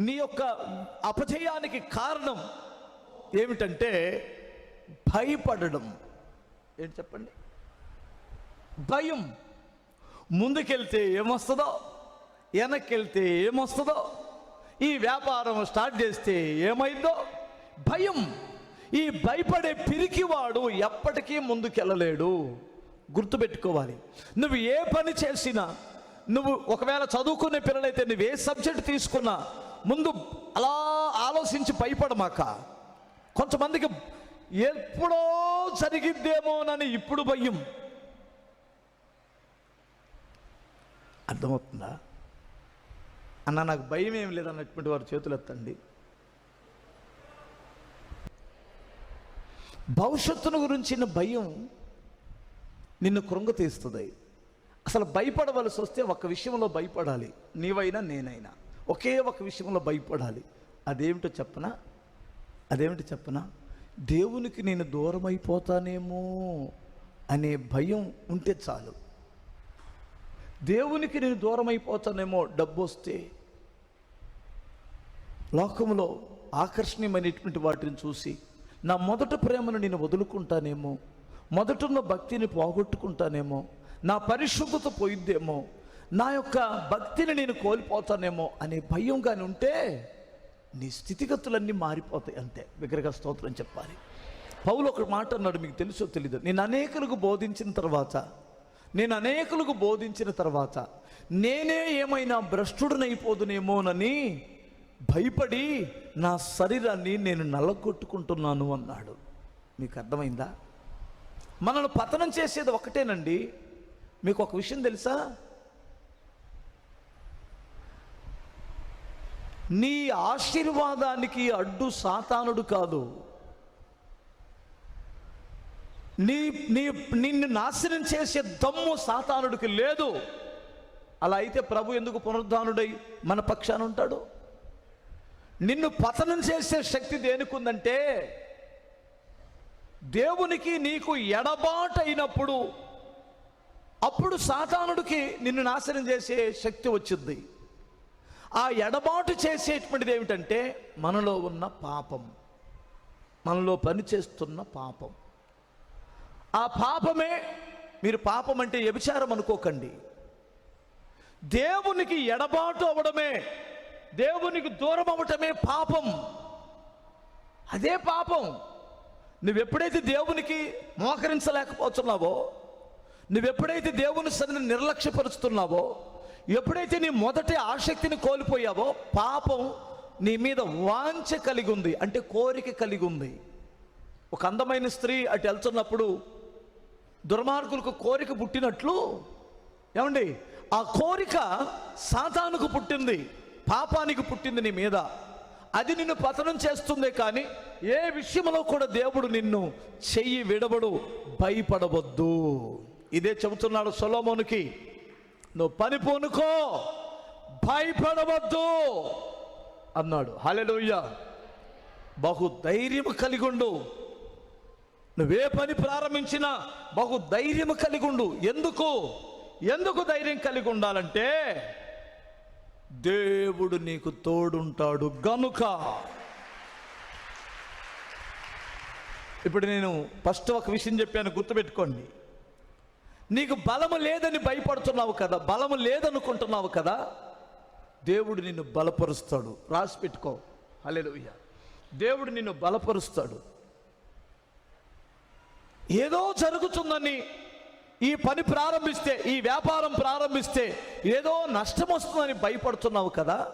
నీ యొక్క అపజయానికి కారణం ఏమిటంటే భయపడడం. ఏంటి చెప్పండి? భయం. ముందుకెళ్తే ఏమొస్తుందో వెనక్కెళ్తే ఏమొస్తుందో ఈ వ్యాపారం స్టార్ట్ చేస్తే ఏమైందో భయం. ఈ భయపడే పిరికివాడు ఎప్పటికీ ముందుకెళ్ళలేడు. గుర్తుపెట్టుకోవాలి. నువ్వు ఏ పని చేసినా నువ్వు ఒకవేళ చదువుకునే పిల్లలైతే నువ్వు ఏ సబ్జెక్ట్ తీసుకున్నా ముందు అలా ఆలోచించి భయపడమాక. కొంతమందికి ఎప్పుడో జరిగిద్దేమోనని ఇప్పుడు భయం. అర్థమవుతుందా? అన్న నాకు భయం ఏం లేదు అన్నటువంటి వారు చేతులు ఎత్తండి భవిష్యత్తును గురించిన భయం నిన్ను కృంగతీస్తుంది అసలు భయపడవలసి వస్తే ఒక విషయంలో భయపడాలి. నీవైనా నేనైనా. ఒకే ఒక విషయంలో భయపడాలి. అదేమిటో చెప్పనా? అదేమిటి చెప్పనా? దేవునికి నేను దూరం అయిపోతానేమో అనే భయం ఉంటే చాలు. దేవునికి నేను దూరం అయిపోతానేమో డబ్బు వస్తే లోకంలో ఆకర్షణీయమైనటువంటి వాటిని చూసి నా మొదట ప్రేమను నేను వదులుకుంటానేమో మొదటున్న భక్తిని పోగొట్టుకుంటానేమో నా పరిశుద్ధత పోయిద్దేమో నా యొక్క భక్తిని నేను కోల్పోతానేమో అనే భయం కానీ ఉంటే నీ స్థితిగతులన్నీ మారిపోతాయి అంతే. విగ్రహ స్తోత్రం చెప్పాలి. పౌలు ఒక మాట అన్నాడు మీకు తెలుసో తెలీదు? నేను అనేకులకు బోధించిన తర్వాత నేను అనేకులకు బోధించిన తర్వాత నేనే ఏమైనా భ్రష్టుడనైపోదునేమోనని భయపడి నా శరీరాన్ని నేను నల్లగొట్టుకుంటున్నాను అన్నాడు. మీకు అర్థమైందా? మనల్ని పతనం చేసేది ఒకటేనండి. మీకు ఒక విషయం తెలుసా? నీ ఆశీర్వాదానికి అడ్డు సాతానుడు కాదు. నీ నీ నిన్ను నాశనం చేసే దమ్ము సాతానుడికి లేదు. అలా అయితే ప్రభు ఎందుకు పునరుద్ధానుడై మన పక్షాన ఉంటాడు? నిన్ను పతనం చేసే శక్తి దేనికుందంటే దేవునికి నీకు ఎడబాటైనప్పుడు అప్పుడు సాతానుడికి నిన్ను నాశనం చేసే శక్తి వచ్చింది. ఆ ఎడబాటు చేసేటువంటిది ఏమిటంటే మనలో ఉన్న పాపం. మనలో పనిచేస్తున్న పాపం. ఆ పాపమే మీరు పాపం అంటే వ్యభిచారం అనుకోకండి. దేవునికి ఎడబాటు అవడమే దేవునికి దూరం అవటమే పాపం. అదే పాపం. నువ్వెప్పుడైతే దేవునికి మోకరించలేకపోతున్నావో నువ్వెప్పుడైతే దేవుని సరిని నిర్లక్ష్యపరుస్తున్నావో ఎప్పుడైతే నీ మొదటి ఆసక్తిని కోల్పోయావో పాపం నీ మీద వాంఛ కలిగి ఉంది అంటే కోరిక కలిగి ఉంది ఒక అందమైన స్త్రీ అటు వెళ్తున్నప్పుడు దుర్మార్గులకు కోరిక పుట్టినట్లు? ఏమండి? ఆ కోరిక సాతానుకు పుట్టింది పాపానికి పుట్టింది నీ మీద. అది నిన్ను పతనం చేస్తుందే కానీ ఏ విషయంలో కూడా దేవుడు నిన్ను చెయ్యి విడబడు భయపడవద్దు. ఇదే చెబుతున్నాడు సొలోమోనికి. నువ్వు పని పూనుకో భయపడవద్దు అన్నాడు. హలెలుయ్య బహు ధైర్యం కలిగి ఉండు నువ్వే పని ప్రారంభించినా బహు ధైర్యం కలిగి ఉండు ఎందుకు? ఎందుకు ధైర్యం కలిగి ఉండాలంటే దేవుడు నీకు తోడుంటాడు గనుక. ఇప్పుడు నేను ఫస్ట్ ఒక విషయం చెప్పాను గుర్తుపెట్టుకోండి. నీకు బలము లేదని భయపడుతున్నావు కదా బలము లేదనుకుంటున్నావు కదా దేవుడు నిన్ను బలపరుస్తాడు. రాసి పెట్టుకో. హలెలుయ్య దేవుడు నిన్ను బలపరుస్తాడు. ఏదో జరుగుతుందని ఈ పని ప్రారంభిస్తే ఈ వ్యాపారం ప్రారంభిస్తే ఏదో నష్టం వస్తుందని భయపడుతున్నావు కదా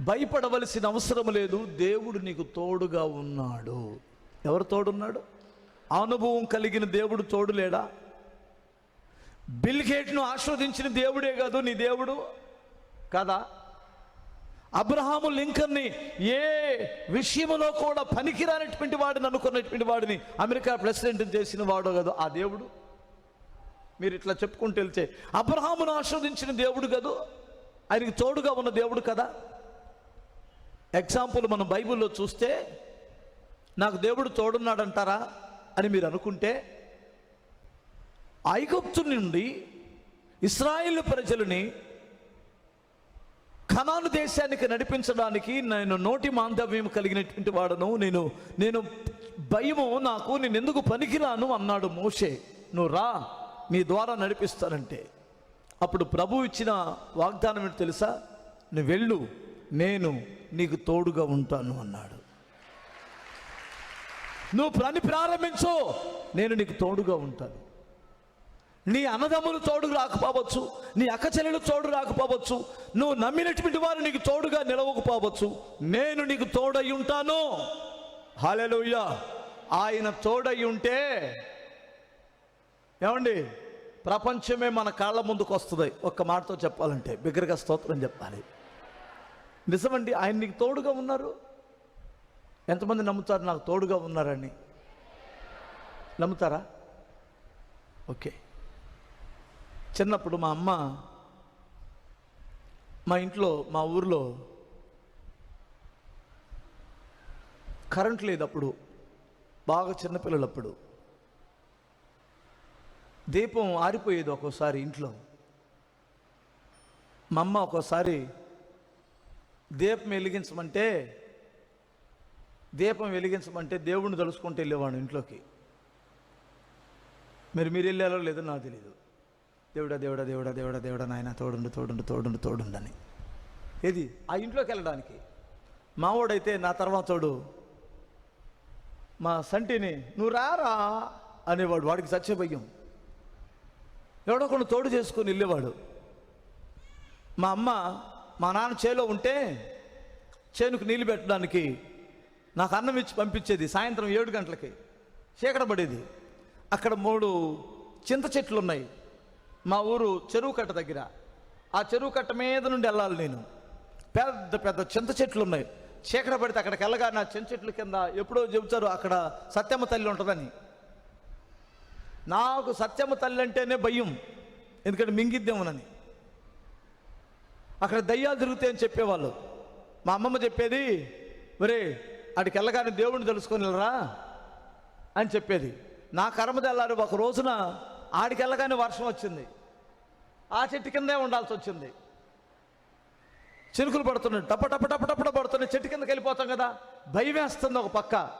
భయపడవలసిన అవసరం లేదు. దేవుడు నీకు తోడుగా ఉన్నాడు. ఎవరు తోడున్నాడు? అనుభవం కలిగిన దేవుడు తోడు లేడా? బిల్ ఆస్వాదించిన దేవుడే కాదు నీ దేవుడు కదా? అబ్రహాము లింకన్ని ఏ విషయంలో కూడా పనికిరానటువంటి వాడిని అనుకున్నటువంటి వాడిని అమెరికా ప్రెసిడెంట్ చేసిన వాడు కదా ఆ దేవుడు? మీరు ఇట్లా చెప్పుకుంటూ వెళ్తే అబ్రహామును ఆస్వాదించిన దేవుడు కదూ ఆయనకి తోడుగా ఉన్న దేవుడు కదా? ఎగ్జాంపుల్ మనం బైబిల్లో చూస్తే నాకు దేవుడు తోడున్నాడంటారా? అని మీరు అనుకుంటే ఐగుప్తు నుండి ఇస్రాయిల్ ప్రజలని కనాను దేశానికి నడిపించడానికి నేను నోటి మాంధవ్యం కలిగినటువంటి వాడను. నేను నేను భయము నాకు నేను ఎందుకు పనికిరాను అన్నాడు మోషే. నువ్వు రా నీ ద్వారా నడిపిస్తానంటే. అప్పుడు ప్రభు ఇచ్చిన వాగ్దానం ఏంటి తెలుసా? నువ్వు వెళ్ళు నేను నీకు తోడుగా ఉంటాను అన్నాడు. నువ్వు పని ప్రారంభించు నేను నీకు తోడుగా ఉంటాను. నీ అన్నదమ్ములు తోడు రాకపోవచ్చు నీ అక్క చెల్లెలు తోడు రాకపోవచ్చు నువ్వు నమ్మినటువంటి వారు నీకు తోడుగా నిలవకపోవచ్చు నేను నీకు తోడై ఉంటాను. హాలెలుయ్య ఆయన తోడై ఉంటే ఏమండి? ప్రపంచమే మన కాళ్ళ ముందుకు వస్తుంది. ఒక్క మాటతో చెప్పాలంటే బిగ్గరగా స్తోత్రం చెప్పాలి. నిజమండి ఆయన నీకు తోడుగా ఉన్నారు. ఎంతమంది నమ్ముతారు? నాకు తోడుగా ఉన్నారని. నమ్ముతారా? ఓకే. చిన్నప్పుడు మా అమ్మ మా ఇంట్లో మా ఊర్లో కరెంట్ లేదు అప్పుడు బాగా చిన్నపిల్లలప్పుడు. దీపం ఆరిపోయేది ఒక్కోసారి ఇంట్లో. మా అమ్మ ఒక్కోసారి దీపం వెలిగించమంటే దీపం వెలిగించమంటే దేవుణ్ణి తలుచుకుంటూ వెళ్ళేవాడు ఇంట్లోకి. మీరు మీరు వెళ్ళారో లేదో నాకు తెలియదు దేవుడా దేవుడా దేవుడా దేవుడా దేవుడా నాయన తోడుండు తోడుండు తోడుండు తోడుండని. ఏది? ఆ ఇంట్లోకి వెళ్ళడానికి. మావాడైతే నా తర్వాత తోడు మా సంటిని నువ్వు రారా అనేవాడు వాడికి సత్య భయం ఎవడో కొన్ని తోడు చేసుకొని వెళ్ళేవాడు. మా అమ్మ మా నాన్న చేలో ఉంటే చేనుకు నీళ్ళు పెట్టడానికి నాకు అన్నం ఇచ్చి పంపించేది సాయంత్రం ఏడు గంటలకి. చీకట పడేది. అక్కడ మూడు చింత చెట్లు ఉన్నాయి మా ఊరు చెరువు కట్ట దగ్గర. ఆ చెరువు కట్ట మీద నుండి వెళ్ళాలి నేను. పెద్ద పెద్ద చింత చెట్లు ఉన్నాయి చీకట పడితే అక్కడికి వెళ్ళగా నా చింత చెట్ల కింద ఎప్పుడో చెబుతారు అక్కడ సత్యమ్మ తల్లి ఉంటుందని. నాకు సత్యమ్మ తల్లి అంటేనే భయం. ఎందుకంటే మింగిద్దామనని. అక్కడ దయ్యాలు తిరుగుతాయని చెప్పేవాళ్ళు. మా అమ్మమ్మ చెప్పేది ఒరే అడికి వెళ్ళగానే దేవుడిని తెలుసుకొని వెళ్ళరా అని చెప్పేది. నా కర్మ తెల్లారు ఒక రోజున ఆడికి వెళ్ళగానే వర్షం వచ్చింది. ఆ చెట్టు కిందే ఉండాల్సి వచ్చింది. చినుకులు పడుతున్నాయి. టప టప టప టప పడుతున్నాయి. చెట్టు కిందకి వెళ్ళిపోతాం కదా. భయం వేస్తుంది ఒక పక్క.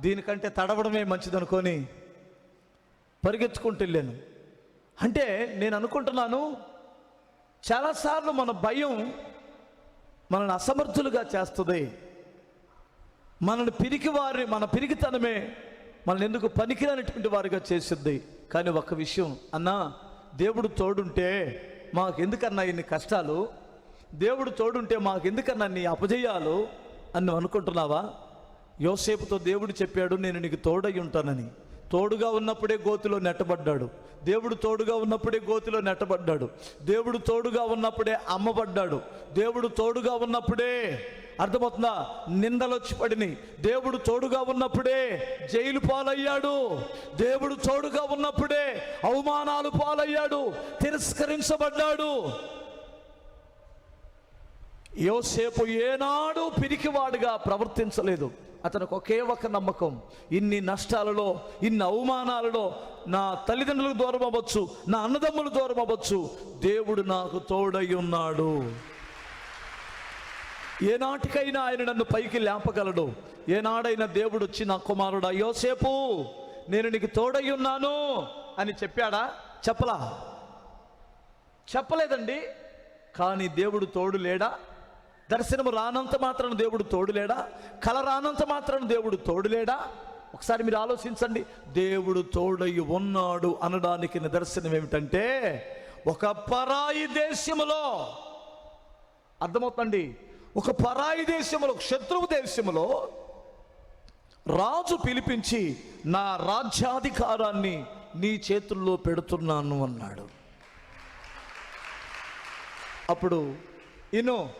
దీనికంటే తడవడమే మంచిదనుకొని పరిగెత్తుకుంటూ వెళ్ళాను. అంటే నేను అనుకుంటున్నాను చాలాసార్లు మన భయం మనల్ని అసమర్థులుగా చేస్తుంది. మనల్ని పిరికి వారి మన పిరికితనమే మనల్ని ఎందుకు పనికిరానటువంటి వారిగా చేసిద్ది కానీ ఒక విషయం అన్నా దేవుడు తోడుంటే మాకు ఎందుకన్నా ఇన్ని కష్టాలు? దేవుడు తోడుంటే మాకు ఎందుకన్నా నీ అపజయాలు? అని అనుకుంటున్నావా? యోసేపుతో దేవుడు చెప్పాడు నేను నీకు తోడై ఉంటానని. తోడుగా ఉన్నప్పుడే గోతిలో నెట్టబడ్డాడు. దేవుడు తోడుగా ఉన్నప్పుడే గోతిలో నెట్టబడ్డాడు. దేవుడు తోడుగా ఉన్నప్పుడే అమ్మబడ్డాడు. దేవుడు తోడుగా ఉన్నప్పుడే అర్థమవుతుందా? నిందలొచ్చి పడినాయి దేవుడు తోడుగా ఉన్నప్పుడే జైలు పాలయ్యాడు. దేవుడు తోడుగా ఉన్నప్పుడే అవమానాలు పాలయ్యాడు. తిరస్కరించబడ్డాడు. యోసేపు ఏనాడు పిరికివాడుగా ప్రవర్తించలేదు. అతనికి ఒకే ఒక నమ్మకం. ఇన్ని నష్టాలలో ఇన్ని అవమానాలలో నా తల్లిదండ్రులకు దూరం అవ్వచ్చు నా అన్నదమ్ములు దూరం అవ్వచ్చు దేవుడు నాకు తోడై ఉన్నాడు. ఏనాటికైనా ఆయన నన్ను పైకి లేపగలడు. ఏనాడైనా దేవుడు వచ్చి నా కుమారుడా యోసేపు నేను నీకు తోడై ఉన్నాను అని చెప్పాడా? చెప్పలా? చెప్పలేదండి. కానీ దేవుడు తోడు లేడా? దర్శనము రానంత మాత్రం దేవుడు తోడులేడా కల రానంత మాత్రం దేవుడు తోడులేడా ఒకసారి మీరు ఆలోచించండి. దేవుడు తోడై ఉన్నాడు అనడానికి నిదర్శనం ఏమిటంటే ఒక పరాయి దేశములో అర్థమవుతండి ఒక పరాయి దేశంలో ఒక శత్రువు దేశములో రాజు పిలిపించి నా రాజ్యాధికారాన్ని నీ చేతుల్లో పెడుతున్నాను అన్నాడు. అప్పుడు ఇను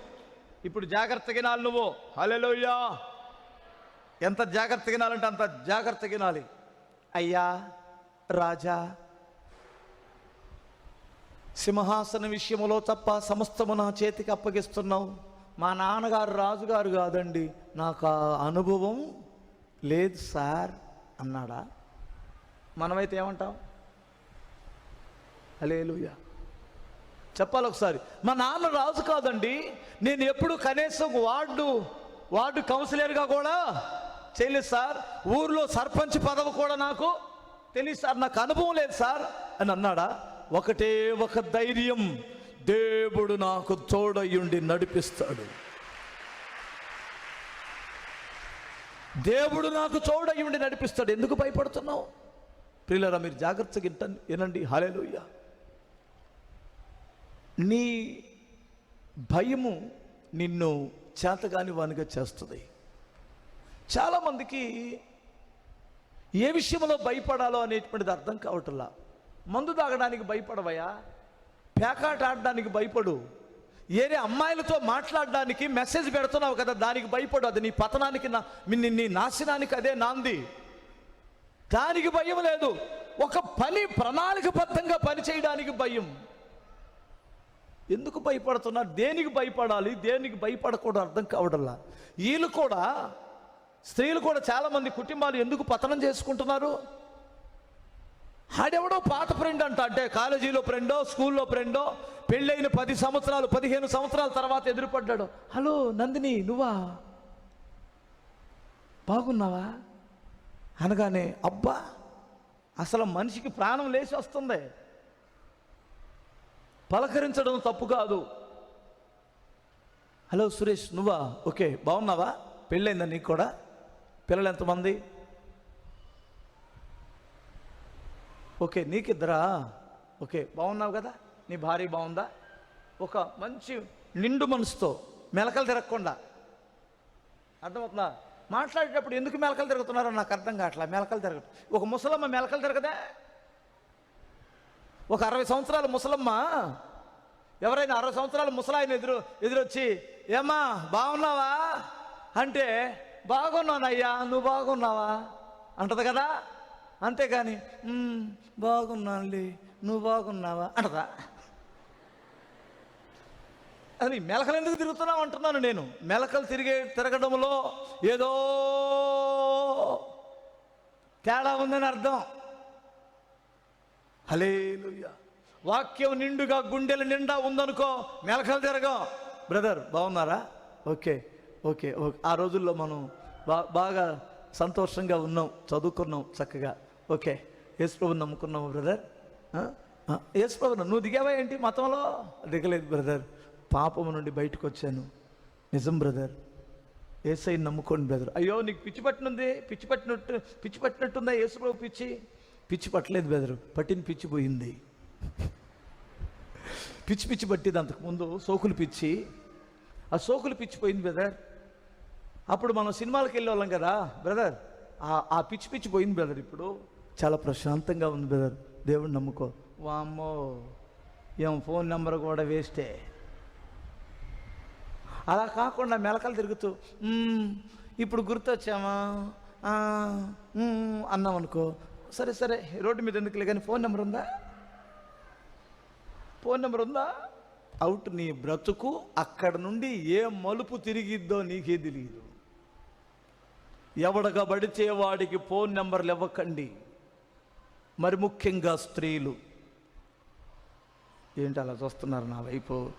ఇప్పుడు జాగ్రత్త గినాలి నువ్వు. హలెలోయ్యా ఎంత జాగ్రత్త గినాలంటే అంత జాగ్రత్త గినాలి అయ్యా రాజా సింహాసన విషయములో తప్ప సమస్తము నా చేతికి అప్పగిస్తున్నావు. మా నాన్నగారు రాజుగారు కాదండి. నాకు ఆ అనుభవం లేదు సార్ అన్నాడా? మనమైతే ఏమంటాం? అలేలుయ్యా చెప్పాలి ఒకసారి. మా నాన్న రాజు కాదండి. నేను ఎప్పుడు కనీసం వార్డు వార్డు కౌన్సిలర్గా కూడా చేయలేదు సార్. ఊర్లో సర్పంచ్ పదవి కూడా నాకు తెలియదు సార్. నాకు అనుభవం లేదు సార్ అని అన్నాడా? ఒకటే ఒక ధైర్యం. దేవుడు నాకు తోడయ్యుండి నడిపిస్తాడు. దేవుడు నాకు తోడయ్యుండి నడిపిస్తాడు. ఎందుకు భయపడుతున్నావు? ప్రియులరా మీరు జాగ్రత్తగా వింటండి వినండి. హాలేలుయ్య నీ భయము నిన్ను చేతగాని వానిగా చేస్తుంది. చాలామందికి ఏ విషయంలో భయపడాలో అనేటువంటిది అర్థం కావటంలా. మందు తాగడానికి భయపడవయా? పేకాట ఆడడానికి భయపడు. ఏరే అమ్మాయిలతో మాట్లాడడానికి మెసేజ్ పెడుతున్నావు కదా దానికి భయపడు. అది నీ పతనానికి నా నీ- నాశనానికి అదే నాంది. దానికి భయం లేదు. ఒక పని ప్రణాళికబద్ధంగా పని చేయడానికి భయం. ఎందుకు భయపడుతున్నారు దేనికి భయపడాలి? దేనికి భయపడకూడదు అర్థం కావడంలా వీళ్ళు కూడా స్త్రీలు కూడా చాలామంది కుటుంబాలు ఎందుకు పతనం చేసుకుంటున్నారు? ఆడెవడో పాత ఫ్రెండ్ అంట. అంటే కాలేజీలో ఫ్రెండో స్కూల్లో ఫ్రెండో పెళ్ళైన పది సంవత్సరాలు పదిహేను సంవత్సరాల తర్వాత ఎదురుపడ్డాడు. హలో నందిని నువ్వా? బాగున్నావా? అనగానే అబ్బా అసలు మనిషికి ప్రాణం లేచి వస్తుంది పలకరించడం తప్పు కాదు. హలో సురేష్ నువ్వా? ఓకే బాగున్నావా? పెళ్ళైందా నీకు కూడా? పిల్లలు ఎంతమంది? ఓకే నీకిద్దరా? ఓకే బాగున్నావు కదా? నీ భార్య బాగుందా? ఒక మంచి నిండు మనసుతో మెలకలు తిరగకుండా. అర్థమవుతుందా? మాట్లాడేటప్పుడు ఎందుకు మెలకలు తిరుగుతున్నారో నాకు అర్థం కావట్లా. మెలకలు తిరగదు ఒక ముసలమ్మ మెలకలు తిరగదే? ఒక అరవై సంవత్సరాల ముసలమ్మ ఎవరైనా అరవై సంవత్సరాల ముసలాయన ఎదురు ఎదురొచ్చి ఏమ్మా బాగున్నావా? అంటే బాగున్నానయ్యా నువ్వు బాగున్నావా? అంటది కదా? అంతేకాని బాగున్నానులే నువ్వు బాగున్నావా? అంటదా. అది మెలకలు ఎందుకు తిరుగుతున్నావు అంటున్నాను నేను. మెలకలు తిరిగే తిరగడంలో ఏదో తేడా ఉందని అర్థం. హలేలుయ్యా వాక్యం నిండుగా గుండెలు నిండా ఉందనుకో మెలకలు తిరగం. బ్రదర్ బాగున్నారా? Okay okay okay. ఆ రోజుల్లో మనం బా బాగా సంతోషంగా ఉన్నాం చదువుకున్నాం చక్కగా. ఓకే. యేసుప్రభు నమ్ముకున్నాము బ్రదర్? యేసుప్రభు నువ్వు దిగావా ఏంటి మతంలో? దిగలేదు బ్రదర్. పాపము నుండి బయటకు వచ్చాను నిజం బ్రదర్. ఏసై నమ్ముకోండి బ్రదర్. అయ్యో నీకు పిచ్చి పట్టినుంది? పిచ్చి పట్టినట్టు పిచ్చి పట్టినట్టుందా యేసుప్రభు పిచ్చి? పిచ్చి పట్టలేదు బ్రదర్. పట్టిన పిచ్చి పోయింది. పిచ్చి పిచ్చి పట్టింది అంతకుముందు సోకులు పిచ్చి. ఆ సోకులు పిచ్చి పోయింది బ్రదర్. అప్పుడు మనం సినిమాలకు వెళ్ళేవాళ్ళం కదా బ్రదర్. ఆ ఆ పిచ్చి పిచ్చి పోయింది బ్రదర్ ఇప్పుడు. చాలా ప్రశాంతంగా ఉంది బ్రదర్ దేవుడిని నమ్ముకో. వామ్మో ఏం ఫోన్ నెంబర్ కూడా వేస్టే అలా కాకుండా మెలకలు తిరుగుతూ "మ్మ్, ఇప్పుడు గుర్తొచ్చామా? ఆ, మ్మ్" అన్నాం అనుకో. సరే సరే రోడ్డు మీద ఎందుకులే కానీ ఫోన్ నెంబర్ ఉందా? ఫోన్ నెంబర్ ఉందా? అవుట్ నీ బ్రతుకు అక్కడ నుండి ఏ మలుపు తిరిగిద్దో నీకే తెలియదు ఎవడగా బడిచే వాడికి ఫోన్ నెంబర్లు ఇవ్వకండి మరి ముఖ్యంగా స్త్రీలు. ఏంటి అలా చూస్తున్నారు నా వైపు?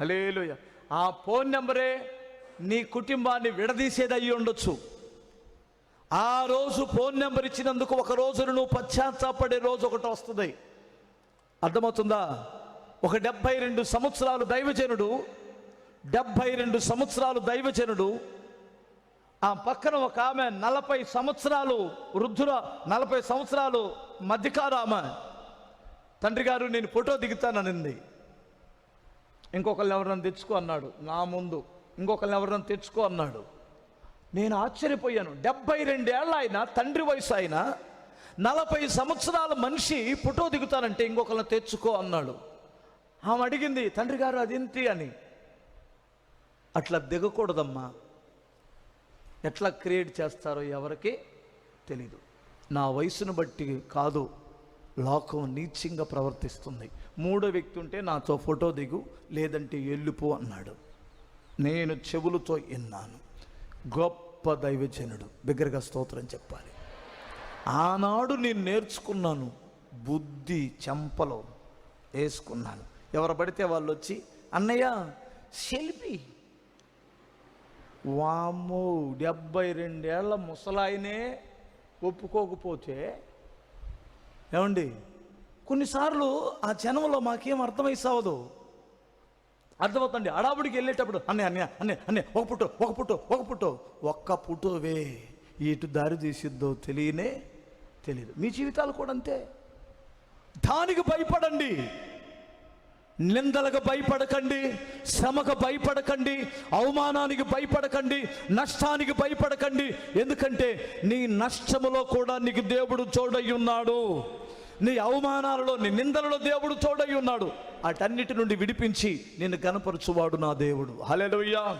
హలేలుయ ఆ ఫోన్ నెంబరే నీ కుటుంబాన్ని విడదీసేది అయ్యి ఉండొచ్చు. ఆ రోజు ఫోన్ నెంబర్ ఇచ్చినందుకు ఒక రోజును నువ్వు పశ్చాత్తాపడే రోజు ఒకటి వస్తుంది. అర్థమవుతుందా? ఒక డెబ్భై రెండు సంవత్సరాలు దైవజనుడు డెబ్భై రెండు సంవత్సరాలు దైవజనుడు ఆ పక్కన ఒక ఆమె నలభై సంవత్సరాలు వృద్ధుల నలభై సంవత్సరాలు మధ్యకారు ఆమె. తండ్రి గారు నేను ఫోటో దిగుతాననింది. ఇంకొకరిని ఎవరైనా తెచ్చుకో అన్నాడు. నా ముందు ఇంకొకరిని ఎవరైనా తెచ్చుకో అన్నాడు. నేను ఆశ్చర్యపోయాను. డెబ్బై రెండేళ్ళ ఆయన తండ్రి వయసు ఆయన నలభై సంవత్సరాల మనిషి ఫోటో దిగుతానంటే ఇంకొకరిని తెచ్చుకో అన్నాడు. ఆమె అడిగింది తండ్రి గారు అదేంటి? అని. అట్లా దిగకూడదమ్మా. ఎట్లా క్రియేట్ చేస్తారో ఎవరికి తెలీదు. నా వయసును బట్టి కాదు లోకం నీచంగా ప్రవర్తిస్తుంది. మూడో వ్యక్తి ఉంటే నాతో ఫోటో దిగు లేదంటే ఎల్లుపో అన్నాడు. నేను చెవులతో విన్నాను. గొప్ప దైవజనుడు. బిగ్గరగా స్తోత్రం చెప్పాలి. ఆనాడు నేను నేర్చుకున్నాను బుద్ధి చెంపలో వేసుకున్నాను. ఎవరు పడితే వాళ్ళు వచ్చి అన్నయ్య సెల్ఫీ వామ్మో డెబ్బై రెండేళ్ళ ముసలాయనే ఒప్పుకోకపోతే ఏమండి? కొన్నిసార్లు ఆ జనంలో మాకేం అర్థమై సావదు. అర్థమవుతుంది అడావుడికి వెళ్ళేటప్పుడు అన్నే అన్నే అన్నే అన్నే ఒక పుట్టు ఒక పుట్టు ఒక పుట్టు ఒక్క పుట్టువే. ఇటు దారి తీసిద్దో తెలియనే తెలియదు. మీ జీవితాలు కూడా అంతే. దానికి భయపడండి. నిందలకు భయపడకండి శ్రమకు భయపడకండి అవమానానికి భయపడకండి నష్టానికి భయపడకండి. ఎందుకంటే నీ నష్టములో కూడా నీకు దేవుడు తోడై ఉన్నాడు. నీ అవమానాలలో నీ నిందలలో దేవుడు తోడై ఉన్నాడు. అటన్నిటి నుండి విడిపించి నిన్ను కనపరచువాడు నా దేవుడు. హలెలుయ్యా